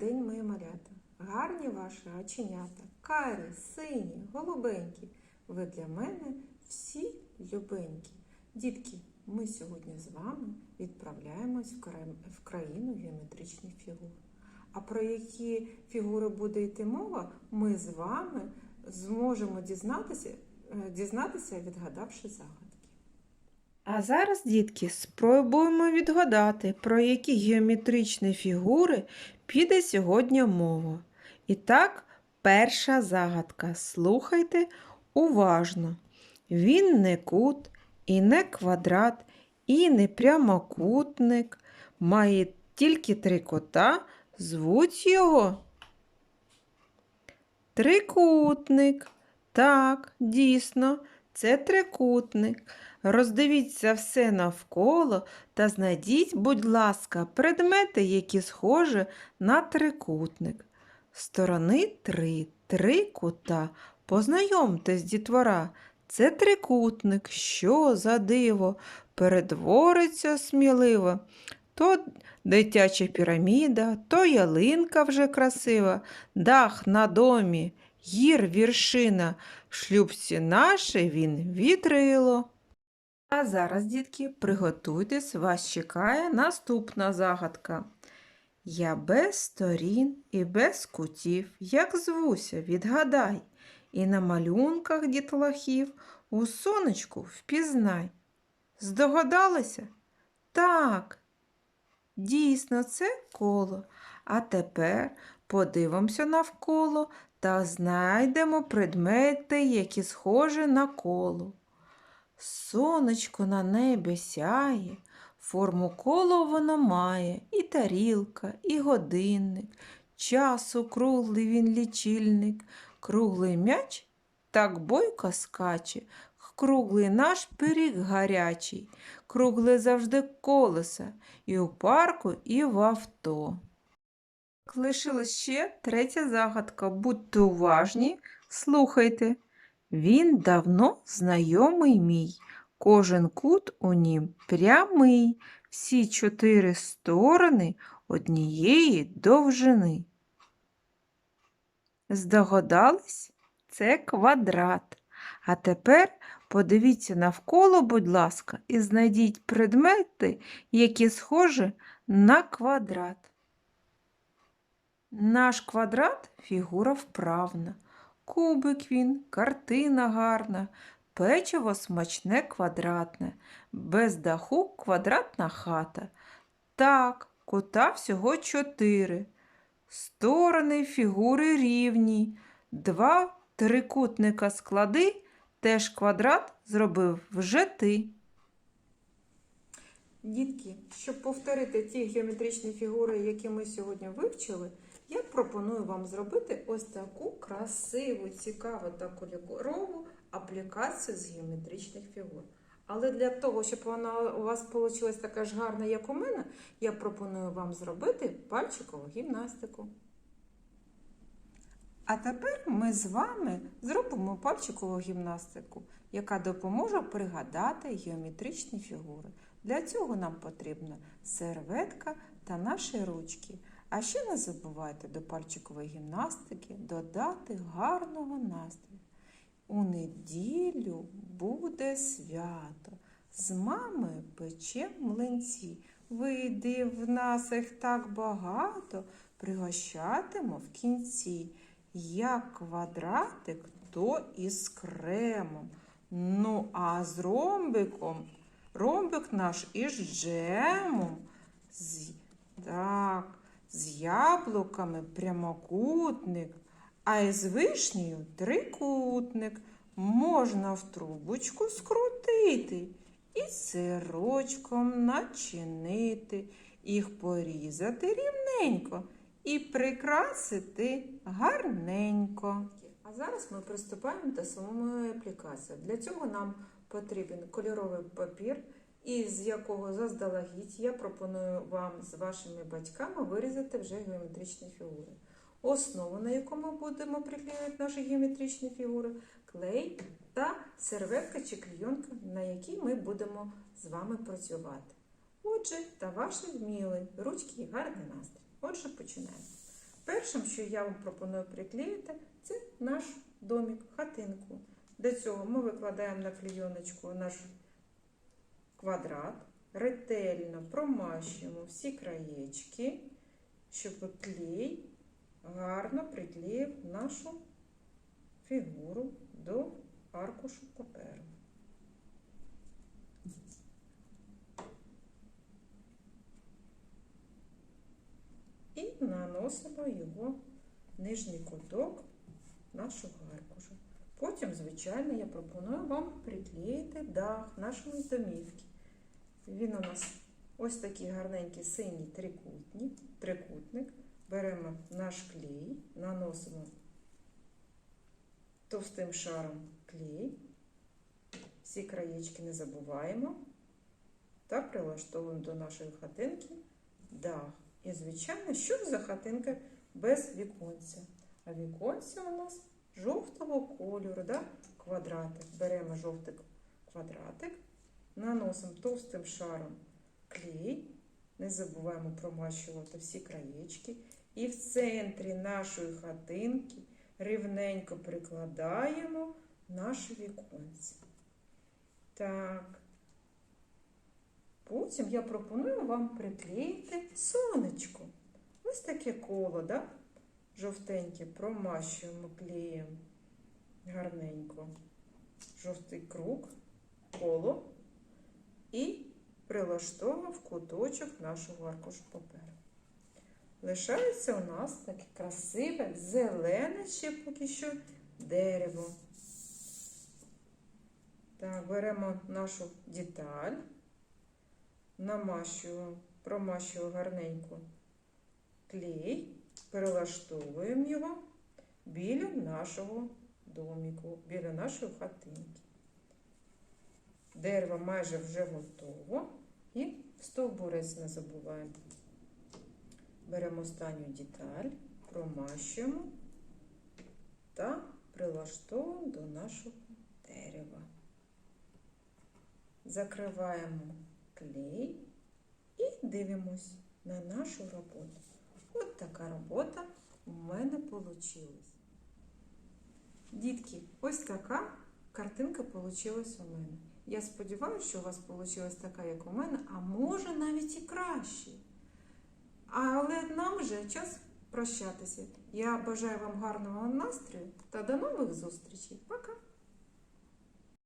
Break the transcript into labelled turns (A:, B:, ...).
A: день, мої малята. Гарні ваші оченята, карі, сині, голубенькі. Ви для мене всі любенькі. Дітки, ми сьогодні з вами відправляємось в країну геометричних фігур. А про які фігури буде йти мова, ми з вами зможемо дізнатися, е, дізнатися відгадавши загадки.
B: А зараз, дітки, спробуємо відгадати, про які геометричні фігури піде сьогодні мова. І так, перша загадка. Слухайте уважно. Він не кут, і не квадрат, і не прямокутник. Має тільки три кота. Звуть його. Трикутник. Так, дійсно, це трикутник. Роздивіться все навколо та знайдіть, будь ласка, предмети, які схожі на трикутник. Сторони три, три кута. Познайомтесь, дітвора. Це трикутник, що за диво, перетвориться сміливо. То дитяча піраміда, то ялинка вже красива, дах на домі, гір віршина, шлюбці наше він вітрило. А зараз, дітки, приготуйтесь, вас чекає наступна загадка. Я без сторін і без кутів, як звуся, відгадай, і на малюнках дітлахів у сонечку впізнай. Здогадалися? Так, дійсно, це коло. А тепер подивимося навколо та знайдемо предмети, які схожі на коло. Сонечко на небі сяє, форму коло воно має, і тарілка, і годинник, часу круглий він лічильник, круглий м'яч так бойко скаче, круглий наш пиріг гарячий, кругле завжди колеса, і у парку, і в авто. Лишилась ще третя загадка. Будьте уважні, слухайте. Він давно знайомий мій, кожен кут у нім прямий, всі чотири сторони однієї довжини. Здогадались? Це квадрат. А тепер подивіться навколо, будь ласка, і знайдіть предмети, які схожі на квадрат. Наш квадрат фігура вправна. Кубик він, картина гарна, печиво смачне квадратне, без даху квадратна хата. Так, кута всього чотири. Сторони фігури рівні. Два трикутника склади, теж квадрат зробив вже ти.
A: Дітки, щоб повторити ті геометричні фігури, які ми сьогодні вивчили, я пропоную вам зробити ось таку красиву, цікаву та кольорову аплікацію з геометричних фігур. Але для того, щоб вона у вас вийшла така ж гарна, як у мене, я пропоную вам зробити пальчикову гімнастику. А тепер ми з вами зробимо пальчикову гімнастику, яка допоможе пригадати геометричні фігури. Для цього нам потрібна серветка та наші ручки. А ще не забувайте до пальчикової гімнастики додати гарного настрою. У неділю буде свято. З мамою печем млинці. Вийди в нас їх так багато, пригощатимо в кінці. Як квадратик, то із кремом. Ну, а з ромбиком, ромбик наш із джемом. Так, з яблуками прямокутник, а із вишнею трикутник. Можна в трубочку скрутити і сирочком начинити, їх порізати рівненько і прикрасити гарненько. А зараз ми приступаємо до самої аплікації. Для цього нам потрібен кольоровий папір, із якого заздалегідь я пропоную вам з вашими батьками вирізати вже геометричні фігури. Основу, на яку ми будемо приклеювати наші геометричні фігури, клей та серветка чи клійонка, на якій ми будемо з вами працювати. Отже, та ваші вміли, ручки і гарний настрій. Отже, починаємо. Першим, що я вам пропоную приклеїти, це наш домик, хатинку. Для цього ми викладаємо на клейоночку наш квадрат, ретельно промащуємо всі краєчки, щоб клей гарно приклеїв нашу фігуру до аркушу паперу. І наносимо його нижній куток нашого аркуша. Потім, звичайно, я пропоную вам приклеїти дах нашої домівки. Він у нас ось такий гарненький синій трикутник. трикутник. Беремо наш клей, наносимо товстим шаром клей. Всі краєчки не забуваємо та прилаштовуємо до нашої хатинки дах. І, звичайно, що за хатинка без віконця? А віконця у нас жовтого кольору, да? квадратик. Беремо жовтий квадратик, наносимо товстим шаром клей, не забуваємо промащувати всі краєчки. І в центрі нашої хатинки рівненько прикладаємо наше віконце. Так. Потім я пропоную вам приклеїти сонечко. Ось таке коло, да? Жовтеньке, промащуємо клеєм гарненько. Жовтий круг, коло і прилаштовував куточок нашого аркушу паперу. Лишається у нас таке красиве, зелене ще поки що дерево. Так, беремо нашу деталь намащуємо, промащуємо гарненько клей, перелаштовуємо його біля нашого доміку, біля нашої хатинки. Дерево майже вже готово і стовбурець не забуваємо. Беремо останню деталь, промащуємо та прилаштовуємо до нашого дерева. Закриваємо клей і дивимось на нашу роботу. От така робота у мене вийшла. Дітки, ось така картинка вийшла у мене. Я сподіваюся, що у вас вийшла така, як у мене, а може навіть і краще. Але нам вже час прощатися. Я бажаю вам гарного настрою та до нових зустрічей. Па!